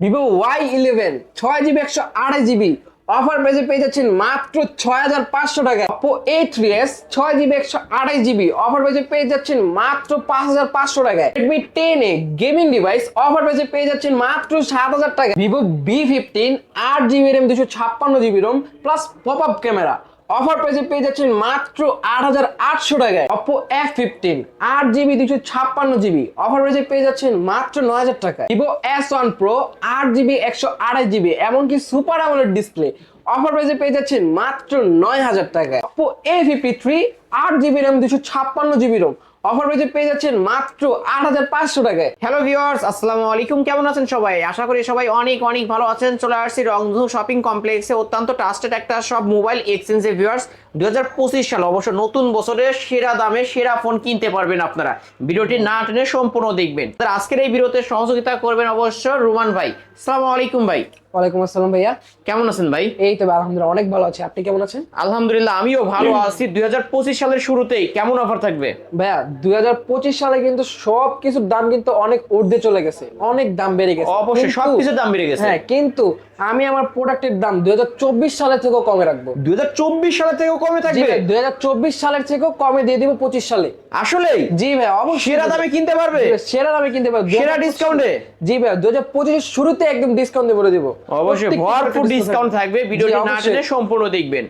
Vivo Y eleven, ছয় GB, একশো আড়াই জিবি। অফার পেজে পেয়ে যাচ্ছেন মাত্র ছয় হাজার পাঁচশো টাকা। অপো এ থ্রি এস ছয় জিবি, একশো আড়াই জিবি। অফার পেজে পেয়ে যাচ্ছেন মাত্র পাঁচ হাজার পাঁচশো টাকায় Redmi ten A gaming device offer পেজে পেয়ে যাচ্ছেন মাত্র সাত হাজার টাকা। ভিভো বি ফিফটিন আট জিবি র্যাম দুশো ছাপ্পান্ন GB ROM plus pop up camera offer প্রাইসে পেয়ে যাচ্ছেন মাত্র আট হাজার আটশো টাকায়। অপো এফ ফিফটিন আট জিবি দুশো ছাপ্পান্ন জিবি। অফার প্রাইসে পেয়ে যাচ্ছেন মাত্র নয় হাজার টাকায়। ভিভো এস ওয়ান প্রো আট জিবি, একশো আড়াই জিবি, এমনকি সুপার আমলের ডিসপ্লে অফার প্রাইসে পেয়ে যাচ্ছেন মাত্র নয় হাজার টাকায়। অপো এ ফিফটি থ্রি আট জিবি র্যাম দুশো ছাপ্পান্ন জিবি রোম অফার প্রাইসে পেয়ে যাচ্ছেন মাত্র আট হাজার পাঁচশো টাকায়। হ্যালো ভিউয়ার্স আসসালামু আলাইকুম। কেমন আছেন সবাই? আশা করি সবাই অনেক অনেক ভালো আছেন। চলে আসছি রংধু শপিং কমপ্লেক্সে অত্যন্ত ট্রাস্টেড একটা সব মোবাইল এক্সচেঞ্জের ভিউয়ার্স দুই হাজার পঁচিশ সাল, অবশ্য নতুন বছরের সেরা দামে সেরা ফোন কিনতে পারবেন আপনারা। ভিডিওটি না টেনে সম্পূর্ণ দেখবেন। আজকের এই ভিডিওতে সহযোগিতা করবেন অবশ্য রুমান ভাই। আসসালামু আলাইকুম ভাই। ওয়ালাইকুম আসসালাম ভাইয়া। কেমন আছেন ভাই? এই তো আলহামদুলিল্লাহ অনেক ভালো আছে। আপনি কেমন আছেন? আলহামদুলিল্লাহ আমিও ভালো আছি। দুই হাজার পঁচিশ সালের শুরুতেই কেমন অফার থাকবে? ভাইয়া দুই হাজার পঁচিশ সালে কিন্তু সব কিছুর দাম কিন্তু অনেক ঊর্ধ্বে চলে গেছে। অনেক দাম বেড়ে গেছে। অবশ্যই সব কিছুর দাম বেড়ে গেছে। হ্যাঁ কিন্তু আমি আমার প্রোডাক্টের দাম দুই হাজার চব্বিশ সালের থেকেও কমে রাখব। দুই হাজার চব্বিশ সালের থেকেও কমে থাকবে? দুই হাজার চব্বিশ সালের থেকেও কমে দিয়ে দিব পঁচিশ সালে। আসলে জি ভাই অবশ্যই। সেরা দামে কিনতে পারবে? সেরা দামে কিনতে পারবে। সেরা ডিসকাউন্টে জি ভাই দুই হাজার পঁচিশের শুরুতে একদম ডিসকাউন্ট দিয়ে বলে দিব। অবশ্যই ভরপুর ডিসকাউন্ট থাকবে। ভিডিওটি না। টেনে সম্পূর্ণ দেখবেন।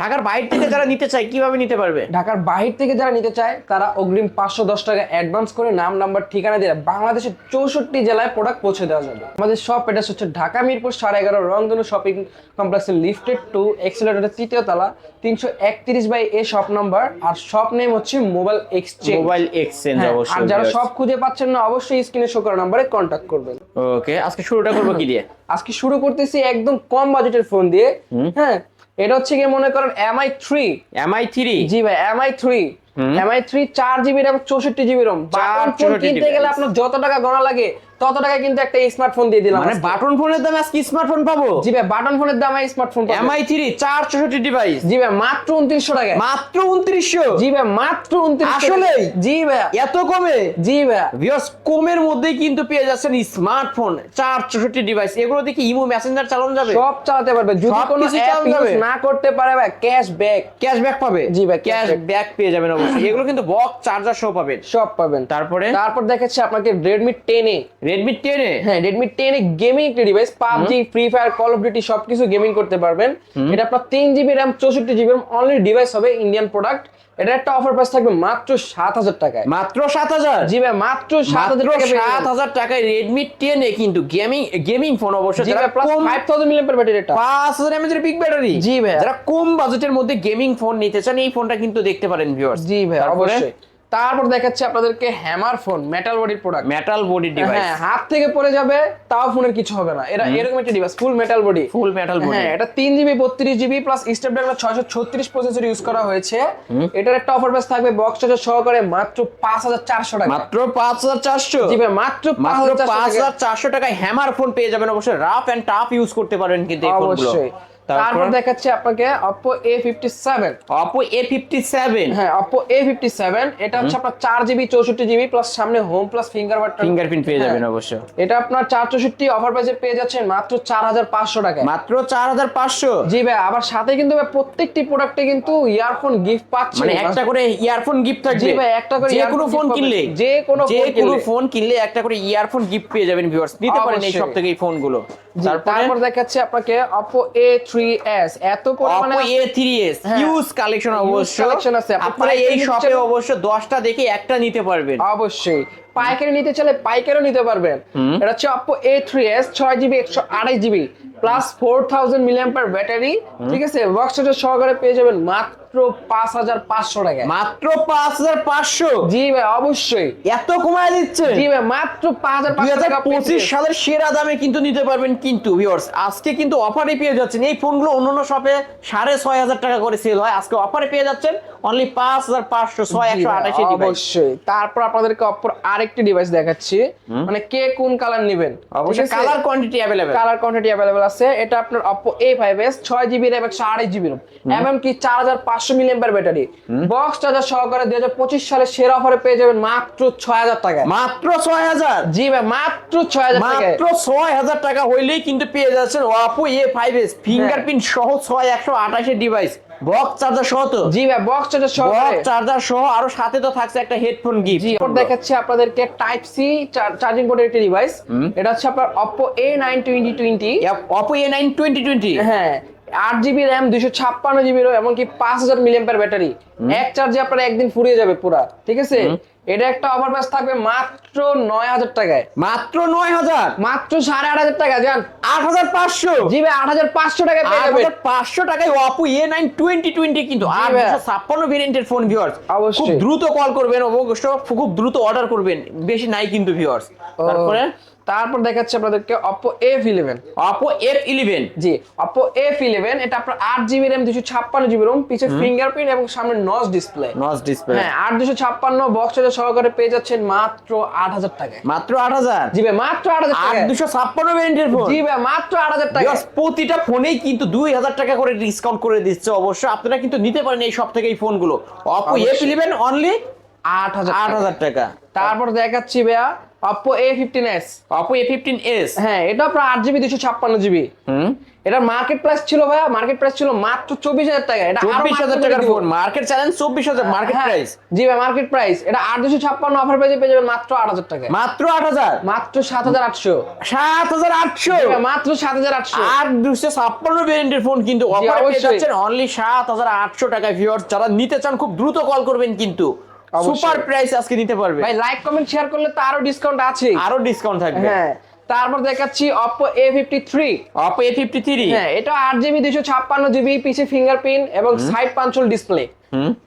ঢাকার বাইরে থেকে যারা নিতে চায় কীভাবে নিতে পারবে? ঢাকার বাহির থেকে যারা নিতে চায় তারা অগ্রিম পাঁচশো দশ টাকা অ্যাডভান্স করে নাম নাম্বার ঠিকানা দিয়ে বাংলাদেশের চৌষট্টি জেলায় প্রোডাক্ট পৌঁছে দেওয়া যাবে। আমাদের শপ এটা হচ্ছে ঢাকা মিরপুর সাড়ে এগারো রংধনু শপিং কমপ্লেক্সের লিফটেড টু এক্সেলেটারের তৃতীয় তলা তিনশো একত্রিশ বাই এ শপ নাম্বার আর শপ নেম হচ্ছে মোবাইল এক্সচেঞ্জ মোবাইল এক্সচেঞ্জ হ্যাঁ, আর যারা সব খুঁজে পাচ্ছেন না অবশ্যই স্ক্রিনে শো করা নাম্বারে কন্ট্যাক্ট করবেন। ওকে আজকে শুরুটা করব কি দিয়ে? আজকে শুরু করতেছি একদম কম বাজেটের ফোন দিয়ে। হ্যাঁ এটা হচ্ছে গিয়ে মনে করেন এমআই থ্রি এমআই থ্রি জি ভাই এমআই থ্রি এমআই থ্রি চার জিবি র্যাম চৌষট্টি জিবি রোম বাটন ফোন কিনতে গেলে আপনার যত টাকা গড়া লাগে তত টাকা কিন্তু একটা স্মার্টফোন দিয়ে দিলাম মানে বাটন ফোনের দামে আজকে স্মার্টফোন পাবো? জি ভাই বাটন ফোনের দামে স্মার্টফোন এমআই থ্রি চার চৌষট্টি ডিভাইস জি ভাই মাত্র উনত্রিশশো টাকা মাত্র উনত্রিশশো? জি ভাই মাত্র উনত্রিশ? জি ভাই। এত কমে? জি ভাই। ভিউয়ার্স কমের মধ্যেই কিন্তু পেয়ে যাচ্ছেন স্মার্টফোন চার চৌষট্টি ডিভাইস এগুলো দেখি ইমো মেসেঞ্জার চালানো যাবে? সব চালাতে পারবে। যদি কোনো অ্যাপ ইউজ না করতে পারে ভাই ক্যাশব্যাক ক্যাশব্যাক পাবে? জি ভাই, ক্যাশ ব্যাক পেয়ে যাবেন অবশ্যই। এগুলো কিন্তু বক্স চার্জার সহ পাবেন। সব পাবেন। তারপরে? তারপর দেখাচ্ছি আপনাকে রেডমি টেন এ? হ্যাঁ রেডমি টেন এ গেমিং একটি device PUBG free fire call of duty সবকিছু গেমিং করতে পারবেন। এটা আপনার তিন জিবি র্যাম চৌষট্টি জিবি র্যাম অনলি ডিভাইস হবে ইন্ডিয়ান প্রোডাক্ট এটা একটা অফার প্রাইস থাকবে মাত্র সাত হাজার টাকায়। মাত্র সাত হাজার? জি ভাই মাত্র সাত হাজার সাত হাজার টাকায় রেডমি টেনে কিন্তু গেমিং গেমিং ফোন অবশ্যই জি ভাই plus five thousand million battery এটা পাঁচ হাজার এমএচ এর বিগ ব্যাটারি জি ভাই। যারা কম বাজেটের মধ্যে গেমিং ফোন নিতে চান এই ফোনটা কিন্তু দেখতে পারেন ভিউয়ার্স জি ভাই অবশ্যই। তারপর দেখাচ্ছি আপনাদেরকে হ্যামার ফোন মেটাল বডির প্রোডাক্ট মেটাল বডি ডিভাইস হ্যাঁ হাত থেকে পড়ে যাবে তাও ফোনের কিছু হবে না। এটা এরকম একটা device full metal body full metal body হ্যাঁ এটা তিন জিবি বত্রিশ জিবি প্লাস স্ন্যাপড্রাগন ছয়শো ছত্রিশ প্রসেসর ইউজ করা হয়েছে। এটার একটা অফার প্রাইস থাকবে বক্স চার্জার সহকারে মাত্র পাঁচ হাজার চারশো টাকা। মাত্র পাঁচ হাজার চারশো? জি ভাই মাত্র পাঁচ মাত্র হাজার পাঁচ চারশো হাজার চারশো টাকায় হ্যামার ফোন পেয়ে যাবেন অবশ্যই। রাফ এন্ড টাফ ইউজ করতে পারবেন কিন্তু এই ফোনগুলো অবশ্যই। তারপর? দেখাচ্ছি আপনাকে Oppo A57 Oppo A fifty seven হ্যাঁ Oppo A57 এটা হচ্ছে আপনার চার জিবি চৌষট্টি জিবি প্লাস সামনে home plus finger button fingerprint পেয়ে যাবেন হ্যাঁ। অবশ্য। এটা আপনার চার চৌষট্টি অফার প্রাইসে পেয়ে যাচ্ছেন মাত্র চার হাজার পাঁচশো টাকায়। মাত্র চার হাজার পাঁচশো? জি ভাই আবার সাথে কিন্তু প্রত্যেকটি প্রোডাক্টে কিন্তু ইয়ারফোন গিফট পাচ্ছি মানে একটা করে ইয়ারফোন গিফট থাকবে? জি ভাই, একটা করে যে কোনো ফোন কিনলে? যে কোনো যে কোনো ফোন কিনলে একটা করে ইয়ারফোন গিফট পেয়ে যাবেন ভিউয়ার্স নিতে পারেন এই সব থেকে এই ফোনগুলো তারপর? দেখাচ্ছি আপনাকে Oppo A3s এত পরিমাণে অপো এ থ্রি এস হ্যাঁ। হিউজ কালেকশন অবশ্য। কালেকশন আছে। আপনারা এই শপে অবশ্য দশটা দেখে একটা নিতে পারবেন। অবশ্যই। পাইকারি নিতে চাইলে পাইকারিও নিতে পারবেন। এটা হচ্ছে Oppo A3s ছয় জিবি একশো আড়াই GB plus four thousand milliamp per battery ঠিক আছে? বক্স সহকারে পেয়ে যাবেন মাত্র পাঁচ হাজার পাঁচশো টাকায়। মাত্র পাঁচ হাজার পাঁচশো? জি ভাই অবশ্যই। এত কমায় দিচ্ছে জি ভাই মাত্র পাঁচ হাজার পাঁচশো টাকা সালের সেরা দামে কিন্তু নিতে পারবেন কিন্তু ভিউয়ার্স আজকে কিন্তু অফারে পেয়ে যাচ্ছেন। এই ফোনগুলো অন্যান্য শপে সাড়ে ছয় হাজার টাকা করে সেল হয়। আজকে অফারে পেয়ে যাচ্ছেন অনলি পাঁচ হাজার পাঁচশো ছয় একশো আঠাশি অবশ্যই। তারপর আপনাদেরকে অপর আরেকটি ডিভাইস দেখাচ্ছি। মানে কে কোন কালার নেবেন? অবশ্যই colour quantity available colour quantity available আছে। এটা আপনার Oppo A5s ছয় জিবি র্যাম একশো আড়াই জিবি রোম এমনকি চার হাজার পাঁচশো পাঁচশো মিলিয়াম্পার ব্যাটারি বক্স চার্জার সহকারে দুই হাজার পঁচিশ সালে সেরা অফারে পেয়ে যাবেন মাত্র ছয় হাজার টাকায়। মাত্র ছয় হাজার? জি ভাই মাত্র ছয় হাজার মাত্র ছয় হাজার টাকা হইলেই কিন্তু পেয়ে যাচ্ছেন Oppo A five S fingerprint সহ ছয় একশো আঠাশের ডিভাইস বক্স চার্জার সহ তো? জি ভাই বক্স চার্জার সহকারে। বক্স চার্জার সহ আরও সাথে তো থাকছে একটা হেডফোন গিফট জি এরপর দেখাচ্ছি আপনাদেরকে টাইপ সি চার্জিং পোর্টের একটি ডিভাইস এটা হচ্ছে আপনার Oppo A9 2020 Oppo A nine twenty twenty হ্যাঁ আট জিবি র্যাম দুইশো ছাপ্পান্ন জিবি এমনকি পাঁচ হাজার ব্যাটারি। এক চার্জে আপনার একদিন ফুরিয়ে যাবে পুরা ঠিক আছে? এটা একটা অফার প্রাইস থাকবে মাত্র নয় হাজার টাকায়। মাত্র নয় হাজার? মাত্র সাড়ে আট হাজার টাকা যান আট হাজার পাঁচশো? জি ভাই আট হাজার পাঁচশো টাকা পেয়ে যাবেন পাঁচশো টাকায় Oppo A nine twenty twenty কিন্তু। দুশো ছাপ্পান্ন ভেরিয়েন্টের ফোন ভিউয়ার্স অবশ্যই। খুব দ্রুত কল করবেন অবশ্য খুব দ্রুত অর্ডার করবেন। বেশি নাই কিন্তু ভিউয়ার্স তারপরে তারপর দেখাচ্ছি আপনাদেরকে Oppo F11 Oppo F eleven জি অপো এফ ইলেভেন এটা আপনার আট জিবি র্যাম দুশো ছাপ্পান্ন জিবি রোম পিছে ফিঙ্গারপ্রিন্ট এবং সামনে নস ডিসপ্লে নস ডিসপ্লে হ্যাঁ আট দুশো ছাপ্পান্ন বক্স চার্জার সহকারে পেয়ে যাচ্ছেন মাত্র আট হাজার টাকায়। মাত্র আট হাজার? জি ভাই মাত্র আট হাজার আট দুশো ছাপ্পান্ন ভেরিয়েন্টের ফোন জি ভাই মাত্র আট হাজার টাকা প্রতিটা ফোনেই কিন্তু দুই হাজার টাকা করে ডিসকাউন্ট করে দিচ্ছে অবশ্য। আপনারা কিন্তু নিতে পারেন এই সব থেকে এই ফোনগুলো অপো এফ। ইলেভেন অনলি আট হাজার আট হাজার টাকা। তারপর দেখাচ্ছি ভাইয়া Oppo A15s Oppo A fifteen S হ্যাঁ এটা আপনার আট জিবি দুশো ছাপ্পান্ন জিবি এটার মার্কেট প্রাইস ছিল ভাইয়া মার্কেট প্রাইস ছিল মাত্র চব্বিশ হাজার টাকা। এটা চব্বিশ হাজার টাকার ফোন মার্কেট চ্যালেঞ্জ চব্বিশ হাজার মার্কেট হ্যাঁ, প্রাইস জি ভাই মার্কেট প্রাইস এটা আট দুশো ছাপ্পান্ন অফার পেজে পেয়ে যাবেন মাত্র আট হাজার টাকা মাত্র আট হাজার? মাত্র সাত হাজার আটশো। সাত হাজার আটশো? মাত্র সাত হাজার আটশো। আট দুশো ছাপ্পান্ন ভেরিয়েন্টের ফোন কিন্তু অফার পেয়ে অবশ্যই। যাচ্ছেন অনলি সাত হাজার আটশো টাকা ভিউয়ার্স যারা নিতে চান খুব দ্রুত কল করবেন কিন্তু। সুপার প্রাইস আজকে নিতে পারবে। ভাই লাইক কমেন্ট শেয়ার করলে তো আরও ডিসকাউন্ট আছে আরও ডিসকাউন্ট থাকবে। হ্যাঁ। তারপর দেখাচ্ছি Oppo A53 Oppo A fifty three হ্যাঁ এটা আট জিবি দুশো ছাপ্পান্ন জিবি পিছে ফিঙ্গারপ্রিন্ট এবং সাইড পাঞ্চল ডিসপ্লে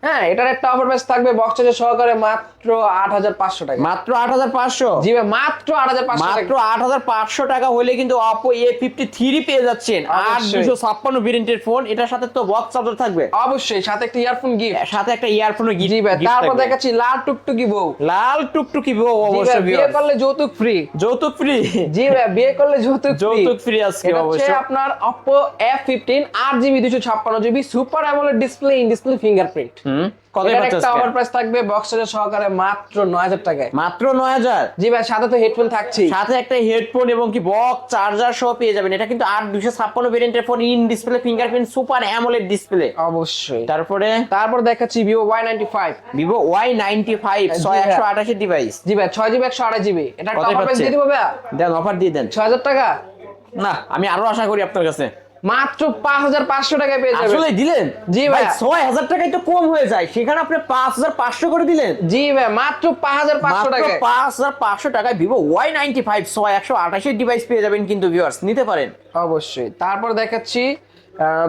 হ্যাঁ এটার একটা অফার প্রাইস থাকবে বক্স চার্জার সহকারে মাত্র আট হাজার পাঁচশো টাকা। মাত্র আট হাজার পাঁচশো? জি মাত্র আট হাজার পাঁচশো মাত্র আট হাজার পাঁচশো টাকা হলে কিন্তু অপো এ ফিফটি থ্রি পেয়ে যাচ্ছেন। আট দুশো ছাপ্পান্ন ভেরিয়েন্টের ফোন এটার সাথে তো বক্স চার্জার থাকবে। অবশ্যই সাথে একটা ইয়ারফোন গিফট সাথে একটা ইয়ারফোনও জি ভাই তারপর দেখাচ্ছি লাল টুকটুকি বউ। লাল টুকটুকি বউ অবশ্যই বিয়ে করলে যৌতুক ফ্রি যৌতুক ফ্রি জি ভাই বিয়ে করলে যৌতুক যৌতুক free আজকে এটা হচ্ছে অবশ্য। আপনার Oppo F15 আট জিবি দুশো ছাপ্পান্ন GB super AMOLED display in display fingerprint হুম? কত একটা আজকে? প্রাইস থাকবে বক্স চার্জার সহকারে মাত্র নয় হাজার টাকায়। মাত্র নয় হাজার? জি ভাই সাথে তো হেডফোন থাকছেই। সাথে একটা হেডফোন এবং কি বক্স চার্জার সহ পেয়ে যাবেন। এটা কিন্তু আট দুশো ভেরিয়েন্টের phone in display fingerprint super AMOLED display অবশ্যই। তারপরে? তারপর দেখাচ্ছি ডিভাইস জি ভাই। ছয় জিবি জিবি। এটা কত অফার দিয়ে দিব দেন অফার দিয়ে দেন। ছয় হাজার টাকা? না আমি আরও আশা করি আপনার কাছে। মাত্র পাঁচ হাজার পাঁচশো টাকায় পেয়ে যাবেন। আসলে দিলেন? জি ভাই ছয় হাজার টাকাই তো কম হয়ে যায়। সেখানে আপনি পাঁচ হাজার পাঁচশো করে দিলেন। জি ভাই মাত্র পাঁচ হাজার পাঁচশো টাকায়। পাঁচ হাজার পাঁচশো টাকায় ভিভো ওয়াই নাইনটি ফাইভ ছয় একশো আঠাশের ডিভাইস পেয়ে যাবেন কিন্তু ভিউয়ার্স নিতে পারেন। অবশ্যই। তারপর দেখাচ্ছি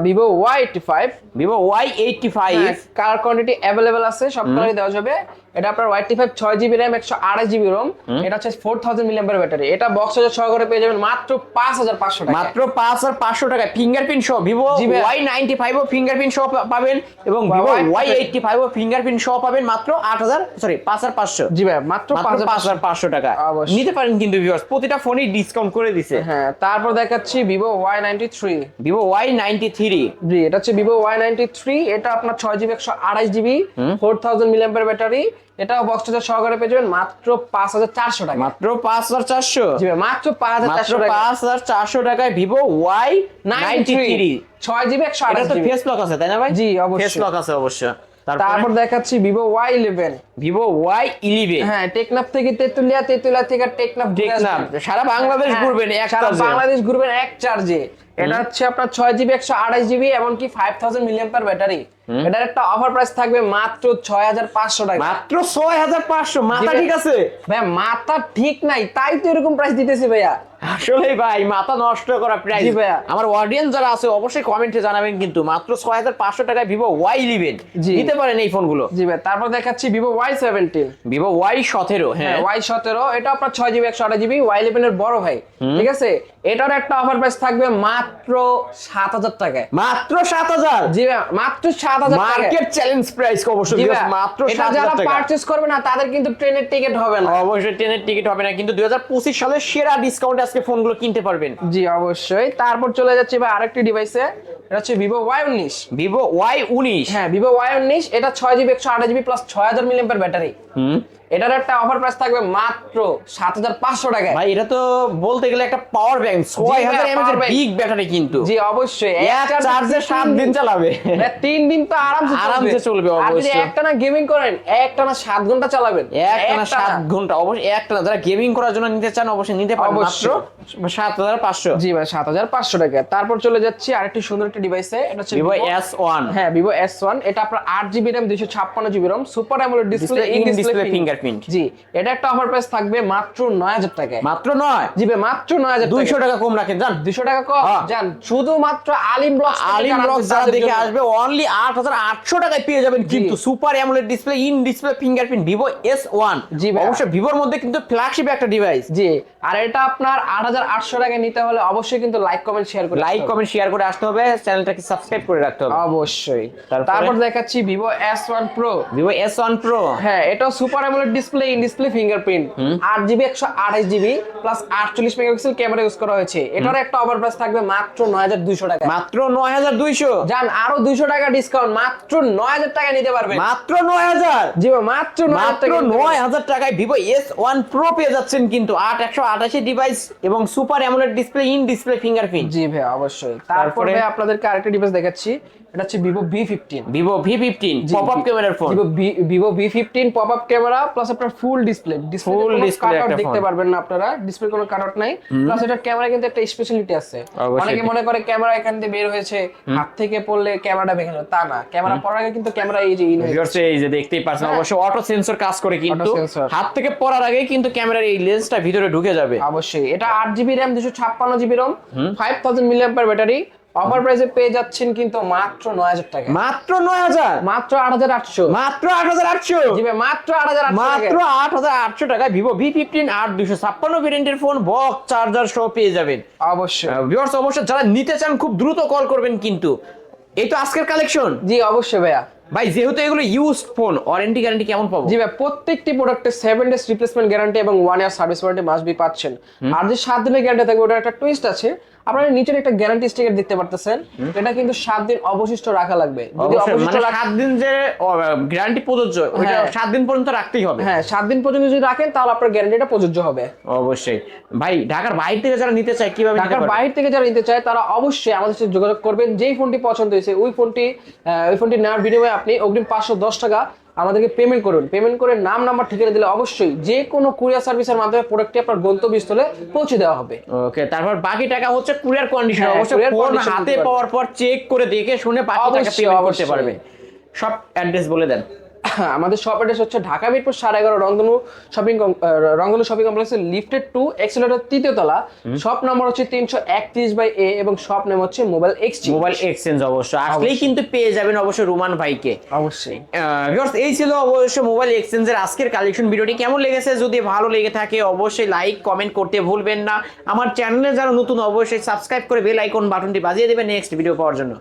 Vivo Y eighty five. Vivo Y eighty five. Colour quantity available আছে সব কালারই দেওয়া যাবে। এটা আপনার ওয়াইটি ফাইভ ছয় জিবি র্যাম একশো আড়াই জিবি রোম এটা হচ্ছে ফোর থাউজেন্ড মিলিয়ামের ব্যাটারি। এটা বক্স হাজার সহকারে পেয়ে যাবেন মাত্র পাঁচ হাজার পাঁচশো মাত্র পাঁচ হাজার পাঁচশো টাকা ফিঙ্গারপ্রিন্ট সহ ভিভো। ওয়াই নাইনটি ফাইভ ও ফিঙ্গারপ্রিন্ট সহ পাবেন এবং ভিভো ওয়াই এইটটি ফাইভ ও ফিঙ্গারপ্রিন্ট সহ পাবেন মাত্র আট হাজার সরি পাঁচ হাজার পাঁচশো। জি ভাই মাত্র পাঁচ হাজার পাঁচ হাজার পাঁচশো টাকা। নিতে পারেন কিন্তু ভিউয়ার্স প্রতিটা ফোনই ডিসকাউন্ট করে দিছে। হ্যাঁ তারপর দেখাচ্ছি Vivo Y ninety three Vivo Y ninety three জি এটা হচ্ছে ভিভো ওয়াই নাইনটি থ্রি এটা আপনার ছয় জিবি একশো আড়াই জিবি ফোর থাউজেন্ড মিলিয়ামের ব্যাটারি। এটা বক্স চার্জার সহকারে পেয়ে যাবেন মাত্র পাঁচ হাজার চারশো টাকা। মাত্র পাঁচ হাজার চারশো? মাত্র পাঁচ হাজার চারশো পাঁচ হাজার চারশো টাকায় ভিভো ওয়াই নাইনটি থ্রি ছয় জিবি একশো এটা তো ফেস লক আছে তাই না ভাই? জি, অবশ্যই। ফেস লক আছে অবশ্যই। তারপর? দেখাচ্ছি Vivo Y eleven Vivo Y eleven হ্যাঁ টেকনাফ থেকে তেতুলিয়া তেতুলিয়া থেকে টেকনাফ টেকনাফ সারা বাংলাদেশ হ্যাঁ, ঘুরবেন এক সারা বাংলাদেশ ঘুরবেন এক চার্জে এটা হচ্ছে আপনার ছয় জিবি একশো আড়াই জিবি এমনকি five thousand million per battery এটার একটা অফার প্রাইস থাকবে মাত্র ছয় হাজার পাঁচশো টাকা। মাত্র ছয় হাজার পাঁচশো মাথা ঠিক আছে? ভাইয়া মাথা ঠিক নাই তাই তো এরকম প্রাইস দিতেছি ভাইয়া। আসলে ভাই মাথা নষ্ট করা প্রাইস ভাইয়া। আমার অডিয়েন্স যারা আছে অবশ্যই কমেন্টে জানাবেন কিন্তু মাত্র ছয় হাজার পাঁচশো টাকায় ভিভো ওয়াই ইলেভেন। নিতে পারেন এই ফোনগুলো জি ভাই তারপর দেখাচ্ছি Vivo Y seventeen Vivo Y সতেরো হ্যাঁ। ওয়াই সতেরো এটা আপনার ছয় জিবি একশো আড়াই জিবি ওয়াই ইলেভেন এর বড় ভাই। ঠিক আছে? এটার একটা অফার প্রাইস থাকবে মাত্র সাত হাজার টাকায়। মাত্র সাত হাজার? জি মাত্র সাত হাজার মার্কেট চ্যালেঞ্জ প্রাইস অবশ্যই মাত্র এটা সাত যারা হাজার যারা পারচেজ করবে না তাদের কিন্তু ট্রেনের টিকিট হবে না। অবশ্যই ট্রেনের টিকিট হবে না কিন্তু দুই হাজার পঁচিশ সালের সেরা ডিসকাউন্টে আজকে ফোনগুলো কিনতে পারবেন। জি অবশ্যই। তারপর চলে যাচ্ছি ভাই আরেকটি ডিভাইসে এটা হচ্ছে ভিভো ওয়াই উনিশ। ভিভো ওয়াই উনিশ। হ্যাঁ ভিভো ওয়াই উনিশ এটা ছয় জিবি একশো আঠাশ জিবি প্লাস ছয় হাজার মিলিয়ামের ব্যাটারি। এটার একটা অফার প্রাইস থাকবে মাত্র সাত হাজার পাঁচশো টাকায়। ভাই এটা তো বলতে গেলে একটা পাওয়ার ব্যাংক ছয় হাজার ভাই, এমএচ এর বিগ ব্যাটারি কিন্তু। জি অবশ্যই। চার্জে সাত দিন চালাবে। এটা তিন দিন তো আরামসে আরামসে চলবে, অবশ্যই। একটানা গেমিং করেন একটানা সাত ঘণ্টা চালাবেন। একটানা সাত ঘণ্টা অবশ্যই একটানা। যারা গেমিং করার জন্য নিতে চান অবশ্যই নিতে পারেন মাত্র। সাত হাজার পাঁচশো। জি ভাই সাত হাজার পাঁচশো টাকা। তারপর চলে যাচ্ছি আরেকটি সুন্দর একটি ডিভাইসে এটা হচ্ছে Vivo- হ্যাঁ এটা আপনার super AMOLED display in display fingerprint। জি এটা একটা অফার প্রাইস থাকবে মাত্র নয় হাজার টাকায়। মাত্র জি মাত্র নয় হাজার দুইশো টাকা কম রাখেন জান। দুইশো টাকা কম হ্যাঁ। জান শুধুমাত্র আলিম আলিম যারা দেখে আসবে অনলি আট হাজার আটশো টাকায় পেয়ে যাবেন কিন্তু super AMOLED display in display fingerprint Vivo S one জি। অবশ্যই ভিভোর মধ্যে কিন্তু ফ্ল্যাগশিপ একটা ডিভাইস জি আর এটা আপনার আট হাজার আটশো টাকায় নিতে হলে অবশ্যই কিন্তু লাইক কমেন্ট শেয়ার করে লাইক কমেন্ট শেয়ার করে আসতে হবে। চ্যানেলটাকে সাবস্ক্রাইব করে রাখতে হবে। অবশ্যই। তারপর? দেখাচ্ছি Vivo S one pro Vivo S one pro হ্যাঁ এটা super AMOLED display in display fingerprint আট জিবি একশো আঠাশ জিবি প্লাস আটচল্লিশ মেগাপিক্সেল ক্যামেরা ইউজ করা হয়েছে। এটার একটা ওভার প্রাইস থাকবে মাত্র নয় হাজার দুইশো টাকা। মাত্র নয় হাজার দুইশো? যান আরও দুইশো টাকা ডিসকাউন্ট মাত্র নয় হাজার টাকা নিতে পারবেন। মাত্র নয় হাজার? জি মাত্র মাত্র নয়। হাজার টাকায় ভিভো এস ওয়ান প্রো পেয়ে যাচ্ছেন কিন্তু আট একশো আটাশি ডিভাইস এবং super AMOLED display in display fingerprint জি ভাই অবশ্যই। তারপরে তারপরে? আপনাদেরকে আরেকটা ডিভাইস দেখাচ্ছি। এটা হচ্ছে Vivo V fifteen Vivo V fifteen pop up ক্যামেরার phone Vivo V fifteen pop up camera plus আপনার ফুল ডিসপ্লে display একটা দেখতে পারবেন না আপনারা। ডিসপ্লে কোনো কাটআউট নাই। প্লাস এটার ক্যামেরা কিন্তু একটা স্পেশালিটি আছে। অনেকে মনে করে ক্যামেরা এখান থেকে বের হয়েছে হাত থেকে পড়লে ক্যামেরাটা ভেঙে যাবে। তা না। ক্যামেরা পড়ার আগে কিন্তু ক্যামেরা এই যে ইন হয়ে Viewers, এই যে দেখতেই পাচ্ছেন হ্যাঁ। অবশ্য অটো সেন্সর কাজ করে কিন্তু হাত থেকে পড়ার আগে কিন্তু ক্যামেরার এই লেন্সটা ভিতরে ঢুকে যাবে। অবশ্যই। এটা আট জিবি র্যাম দুশো ছাপ্পান্ন GB ROM five thousand milliamp battery offer প্রাইসে পেয়ে যাচ্ছেন কিন্তু মাত্র নয় হাজার টাকা। মাত্র নয় হাজার? মাত্র আট হাজার আটশো। মাত্র আট হাজার আটশো? জি ভাই, মাত্র আট হাজার মাত্র আট হাজার আটশো টাকায় ভিভো ভি ফিফটিন আট দুশো ছাপ্পান্ন ভেরিয়েন্টের ফোন বক্স চার্জার সহ পেয়ে যাবেন। অবশ্যই। ভিউয়ার্স অবশ্যই যারা নিতে চান খুব দ্রুত কল করবেন কিন্তু। এই তো আজকের কালেকশন জি অবশ্যই ভাইয়া। ভাই যেহেতু এগুলো ইউজ ফোন ওয়ারেন্টি গ্যারান্টি কেমন পাবো? জি ভাই প্রত্যেকটি প্রোডাক্টে সেভেন ডেজ রিপ্লেসমেন্ট গ্যারান্টি এবং one year service warranty must be পাচ্ছেন। আর যে সাত দিনের গ্যারান্টি থাকবে ওটার একটা টুইস্ট আছে। আপনারা নিচের একটা গ্যারান্টি স্টিকার দেখতে পারতেছেন এটা কিন্তু সাত দিন অবশিষ্ট রাখা লাগবে। যদি অবশিষ্ট মানে সাত দিন যে গ্যারান্টি প্রযোজ্য ওইটা হ্যাঁ। সাত দিন পর্যন্ত রাখতেই হবে। হ্যাঁ সাত দিন পর্যন্ত যদি রাখেন তাহলে আপনার গ্যারান্টিটা প্রযোজ্য হবে। অবশ্যই। ভাই ঢাকার বাইরে থেকে যারা নিতে চায় কীভাবে ঢাকার? বাইরে থেকে যারা নিতে চায় তারা অবশ্যই আমাদের সাথে যোগাযোগ করবেন। যেই ফোনটি পছন্দ হয়েছে ওই ফোনটি ওই ফোনটি নেওয়ার বিনিময়ে আপনি অগ্রিম পাঁচশো দশ টাকা আমাদেরকে পেমেন্ট করুন। পেমেন্ট করে নাম নাম্বার ঠিকানা দিলে অবশ্যই যে কোনো কুরিয়ার সার্ভিসের মাধ্যমে প্রোডাক্টটি আপনার গন্তব্যস্থলে পৌঁছে দেওয়া হবে। ওকে তারপর বাকি টাকা হচ্ছে কুরিয়ার কন্ডিশন অবশ্যই ফোন হাতে পাওয়ার পর চেক করে দেখে শুনে বাকি টাকা পেমেন্ট করতে পারবে। সব অ্যাড্রেস বলে দেন। আমাদের শপ অ্যাড্রেস হচ্ছে ঢাকা মিরপুর সাড়ে এগারো রংধনু শপিং রংধনু শপিং কমপ্লেক্সের লিফটেড টু এক্সেলেটর তৃতীয় তলা। শপ নম্বর হচ্ছে তিনশো একত্রিশ বাই এ এবং শপ নেম হচ্ছে মোবাইল এক্সচেঞ্জ মোবাইল এক্সচেঞ্জ অবশ্য। আসলেই অবশ্যই। কিন্তু পেয়ে যাবেন অবশ্যই রুমান ভাইকে। অবশ্যই। ভিউয়ার্স এই ছিল অবশ্য মোবাইল এক্সচেঞ্জের আজকের কালেকশন ভিডিওটি কেমন লেগেছে? যদি ভালো লেগে থাকে অবশ্যই লাইক কমেন্ট করতে ভুলবেন না। আমার চ্যানেলে যারা নতুন অবশ্যই সাবস্ক্রাইব করে বেল আইকন বাটনটি বাজিয়ে দেবেন নেক্সট ভিডিও পাওয়ার জন্য।